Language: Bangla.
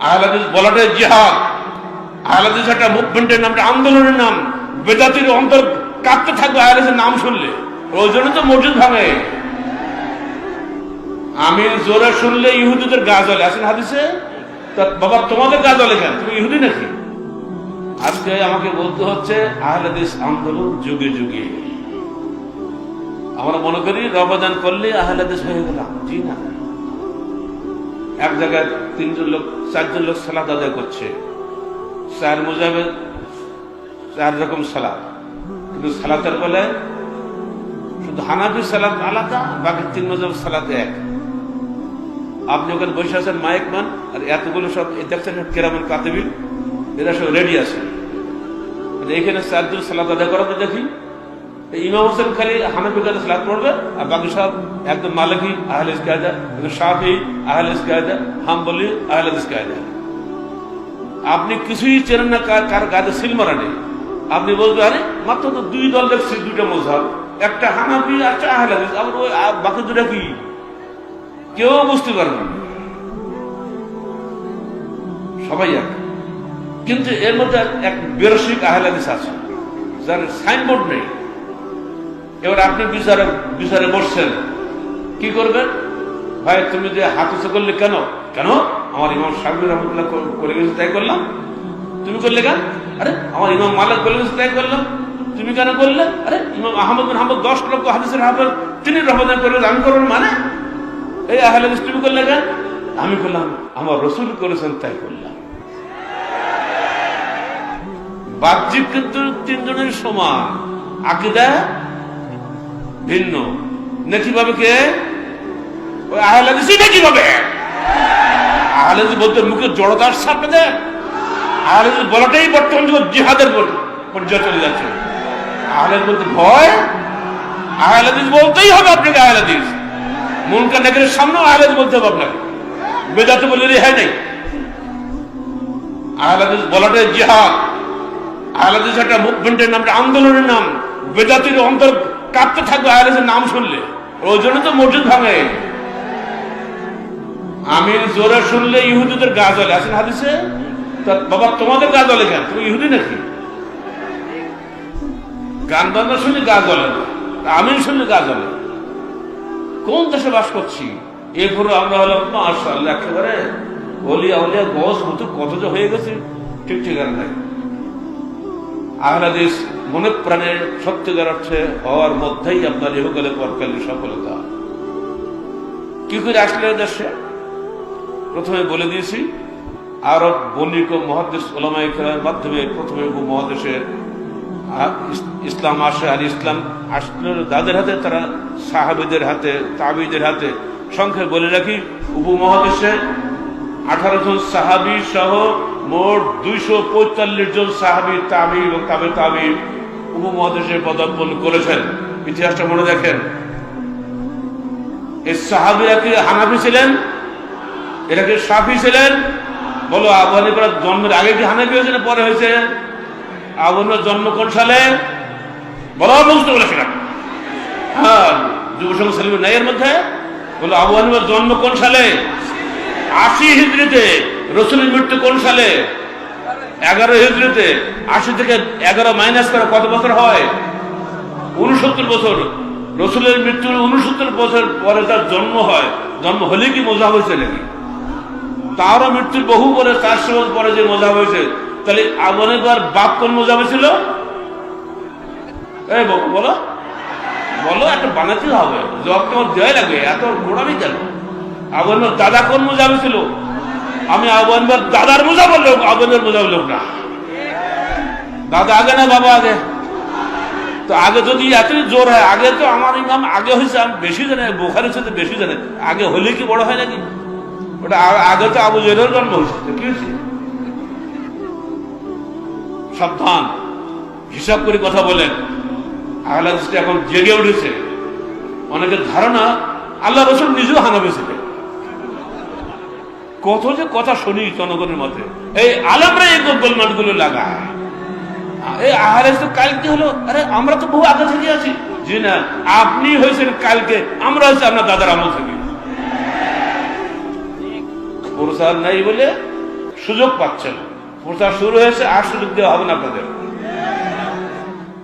আহলাদিস বলাটাই জিহাদ। আহলাদিস একটা মুভমেন্টের নাম, একটা আন্দোলনের নাম। বেদাতির অন্তর কাঁপতে থাকবে আহলাদিসের নাম শুনলে। ওই জন্য তো মসজিদ ভাঙে। আমির জোরে শুনলে ইহুদিদের গা জ্বলে। আসেন হাদিসে? বাবা, তোমাদের গা জ্বলে কেন? তুমি ইহুদি নাকি? আজকে আমাকে বলতে হচ্ছে, আহলাদিস আন্দোলন যুগে যুগে। আমরা মনে করি রবাদান করলে আহলাদিস হয়ে গেলাম। জি না। এক জায়গায় তিনজন লোক, চারজন লোক সালাদ আদায় করছে। চার মুজাবের চার রকম সালাদ কিন্তু সালাতের বলে শুধু হানাফি সালাদ আলাদা, বাকি তিন মজাব সালাদ এক। আপনি ওখানে বসে আছেন, মাইক মান, আর এতগুলো সব দেখছেন কেরামের কাতেবিল এরা সব রেডি আছে। আর এইখানে চারজন সালাদ আদায় করাতে দেখি। এই ইমাম হোসেন খালি হানাফি কাজে সালাদ পড়বে আর বাকি সব একদম মালিকি আহলেস কায়দা একদম শাফি আহলেস কায়দা হাম্বলি আহলেস কায়দা আপনি কিছুই চেনেন না কার কার গায়ে সিল মারা নেই। আপনি বলবেন, আরে, মাত্র তো দুই দল দেখছি, দুইটা মজাব একটা হানাফি আর একটা আহলেস আবার ওই বাকি দুটা কি? কেউ বুঝতে পারবে না। সবাই এক। কিন্তু এর মধ্যে এক বেরসিক আহলাদিস আছে, যার সাইনবোর্ড নেই। এবার আপনি বিচারে বিচারে বসছেন। কি করবেন? ভাই, তুমি যে হাত করলে কেন? কেন? আমার ইমাম সাহেব রহমতুল্লাহ কর- করে গেছে, তাই করলাম। তুমি করলে কেন? আরে, আমার ইমাম মালিক করে গেছে, তাই করলাম। তুমি কেন করলে? আরে, ইমাম আহমদ বিন দশ লক্ষ হাদিসের হাফেজ। তিনি রহমদান করবেন আমি করবেন মানে? এই আহলে তুমি করলে কেন? আমি করলাম, আমার রসুল করেছেন, তাই করলাম। বাহ্যিক কিন্তু তিনজনের সমান। আকিদা ভিন্ন। নাকি ভাবে কে? ওই আহলে হাদিসই নাকি আহলে হাদিস বলতে মুখে জড়তার সামনে দেয় আহলে হাদিস বলাটাই বর্তমান যুগ জিহাদের পর- পর্যায়ে চলে যাচ্ছে। আহলে হাদিস বলতে ভয়? আহলে হাদিস বলতেই হবে আপনাকে আহলে হাদিস। মুনকার নাকিরের সামনেও আহলে হাদিস বলতে হবে আপনাকে। বেদাতে বলে রেহাই নেই। আহলে হাদিস বলাটাই জিহাদ। আহলাদিস একটা মুভমেন্টের নাম আন্দোলনের নাম। বেদাতির অন্তর কাঁপতে থাকবে আহলাদিসের নাম শুনলে। ওই জন্য তো মসজিদ ভাঙে। আমির জোরে শুনলে ইহুদিদের গা জ্বলে। আসেন হাদিসে? বাবা, তোমাদের গা জ্বলে কেন? তুমি ইহুদি নাকি? গান বাজনা শুনে গা জ্বলে না। আমির শুনলে গা জ্বলে। কোন দেশে বাস করছি? এরপরে আমরা হলাম, মাশাআল্লাহ, একেবারে অলিয়া অলিয়া গজ মতো, কত যে হয়ে গেছে, ঠিক ঠিকানা নাই। আহলাদিস মনে প্রাণে সত্যিকার অর্থে হওয়ার মধ্যেই আপনার ইহকালে পরকালে সফলতা। কি করে আসলে দেশে? প্রথমে বলে দিয়েছি, আরব বণিক ও মহাদেশ ওলামাই খেলার মাধ্যমে প্রথমে মহাদেশের ইসলাম আসে আর ইসলাম আসলে যাদের হাতে, তারা সাহাবিদের হাতে, তাবিদের হাতে। সংখ্যায় বলে রাখি উপমহাদেশে আঠারো জন সাহাবি সহ মোট দুইশো পঁয়তাল্লিশ জন সাহাবি তাবি এবং তাবে তাবি উপমহাদেশে পদার্পণ করেছেন। ইতিহাসটা মনে দেখেন। এই সাহাবিরা কি হানাফি ছিলেন? এরা কি সাফি ছিলেন? বলো, আবু হানিফার জন্মের আগে কি হানাফি হয়েছে না পরে হয়েছে? আবু জন্ম কোন সালে? বলো, বুঝতে বলেছিলাম হ্যাঁ যুব সংঘ সেলিম নাই এর মধ্যে? বলো, আবু জন্ম কোন সালে? আশি হিজড়িতে, রসুলের মৃত্যু কোন সালে? এগারো হিজড়িতে। আশি থেকে এগারো মাইনাস করে কত বছর হয়? উনসত্তর বছর। রসুলের মৃত্যুর উনসত্তর বছর পরে তার জন্ম হয়। জন্ম হলে কি মজা হয়েছে নাকি? তারও মৃত্যুর বহু পরে, চারশো বছর পরে যে মজা হয়েছে, তাহলে আবনেবার বাপ কোন মজা হয়েছিল? এই বলো বলো। একটা বানাতে হবে। জব তোমার দেওয়াই লাগবে। এত গোড়ামি কেন? আবনের দাদা কোন মোজা ছিল আমি আবনের দাদার মোজা বলল আবনের মোজা বলল না। দাদা আগে না বাবা আগে? তো আগে যদি এতই জোর হয়, আগে তো আমার ইমাম আগে হয়েছে, আমি বেশি জানে বোখারি সাথে বেশি জানে। আগে হলে কি বড় হয় নাকি? ওটা আগে তো আবু জেরের জন্ম হয়েছে কি হয়েছে? সাবধান, হিসাব করে কথা বলেন। আহলা দৃষ্টি এখন জেগে উঠেছে। অনেকের ধারণা, আল্লাহ রসুল নিজেও হানাবে ছিলেন। কত যে কথা শুনি জনগণের মধ্যে। এই আলমরা এই গোলমালগুলো লাগায়। এই আহারে তো কালকে হলো, আরে আমরা তো বহু আগে থেকে আছি। জি না, আপনি হয়েছেন কালকে, আমরা হচ্ছে আপনার দাদার আমল থেকে। পুরস্কার নাই বলে সুযোগ পাচ্ছেন। প্রচার শুরু হয়েছে, আর সুযোগ দেওয়া হবে না আপনাদের।